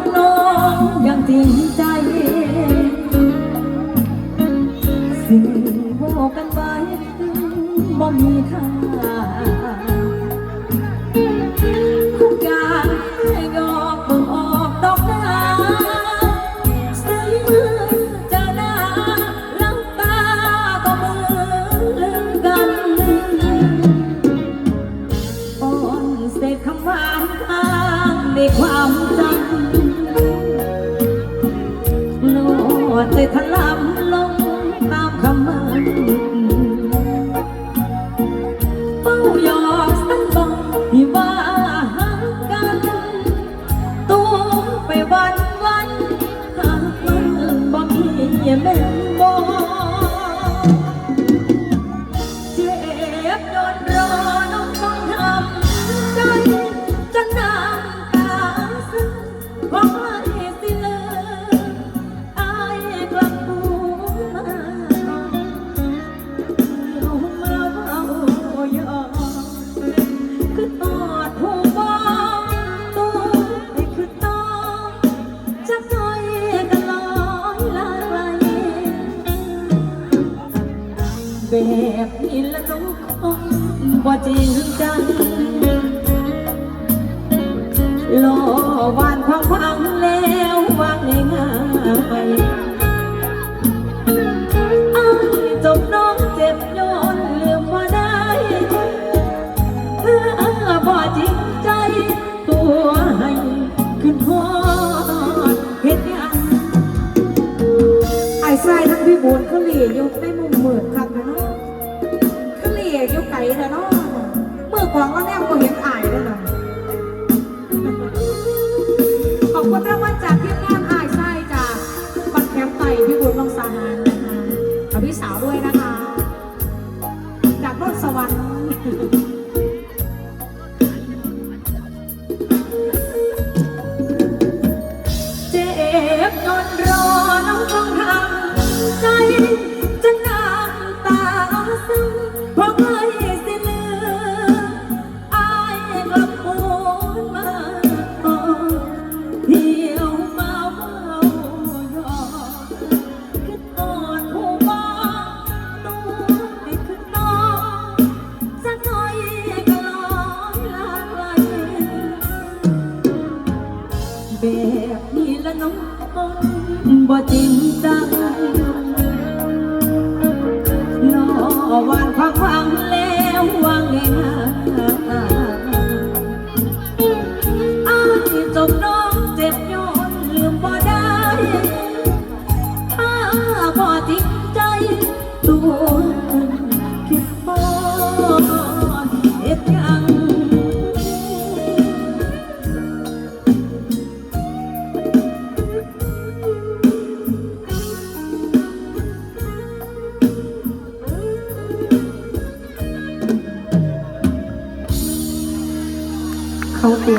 กน้องยังจริงใจ สิ่งบอกกันไว้บ่มีค่า โลดใจถลำลงตามคำมันเป้ายอกสั้นบอกที่ว่าหากันตัวไปวันวันหากมันบ่มีแม่นบอก จักหน่อยก็ลอยลายแบบนี้ละน้องคงบ่จริงจังรอวานความพังแล้ววางง่ายๆอ้ายจบน้องเจ็บย้อนลืมว่าได้เพื่อบ่จริงใจตัวให้ขึ้นพอ ทรายทั้งพี่บุญเขาเหลี่ยอยู่ในมุมมืดครับนะเนาะเขาเหลี่ยอยู่ไกลนะเนาะเมื่อก่อนก็แนมก็เห็นอายแล้วนะขอบคุณรางวัลจากทีมงานอายทรายจากบัตรแคมป์ไต่พี่บุญลงสาหารนะคะกับพี่สาวด้วยนะคะ จากรถสวรรค์ ซึมเพราะไม่สิเหลืออายกลับโอนมาเที่ยวมาเฝ้าหยอกคือตอนหูบอกตัวให้คือต้องสักหน่อยก็ลอยลาไกลแบบนี้ละน้องบ่จริงจังานความฟังเล hope